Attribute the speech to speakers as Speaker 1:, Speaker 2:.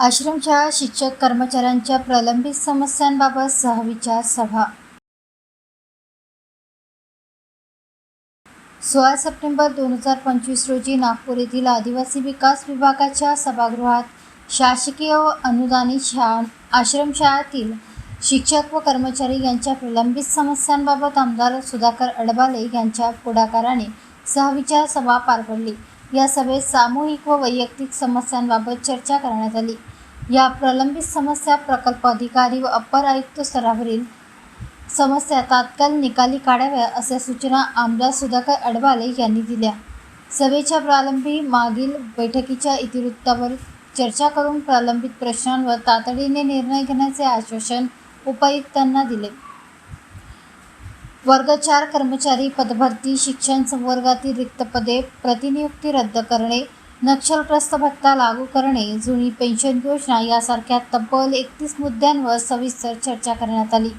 Speaker 1: आश्रमशाळा शिक्षक कर्मचाऱ्यांच्या प्रलंबित समस्यांबाबत सहविचार सभा. सोळा सप्टेंबर दोन हजार पंचवीस रोजी नागपूर येथील आदिवासी विकास विभागाच्या सभागृहात शासकीय व अनुदानित शा आश्रमशाळातील शिक्षक व कर्मचारी यांच्या प्रलंबित समस्यांबाबत आमदार सुधाकर अडबाले यांच्या पुढाकाराने सहविचार सभा पार पडली. या सभेत सामूहिक व वैयक्तिक समस्यांबाबत चर्चा करण्यात आली. या प्रलंबित समस्या प्रकल्प अधिकारी व अपर आयुक्त स्तरावरील समस्या तात्काळ निकाली काढाव्या अशा सूचना आमदार सुधाकर अडवाले यांनी दिल्या. सभेच्या प्रारंभी मागील बैठकीच्या इतिवृत्तावर चर्चा करून प्रलंबित प्रश्नांवर तातडीने निर्णय घेण्याचे आश्वासन उपायुक्तांना दिले. वर्ग चार कर्मचारी पदभरती शिक्षण संवर्गातील रिक्त पदे प्रतिनियुक्ती रद्द करणे नक्षलग्रस्त भत्ता लागू करणे जुनी पेन्शन योजना यासारख्या तब्बल एकतीस मुद्द्यांवर सविस्तर चर्चा करण्यात आली.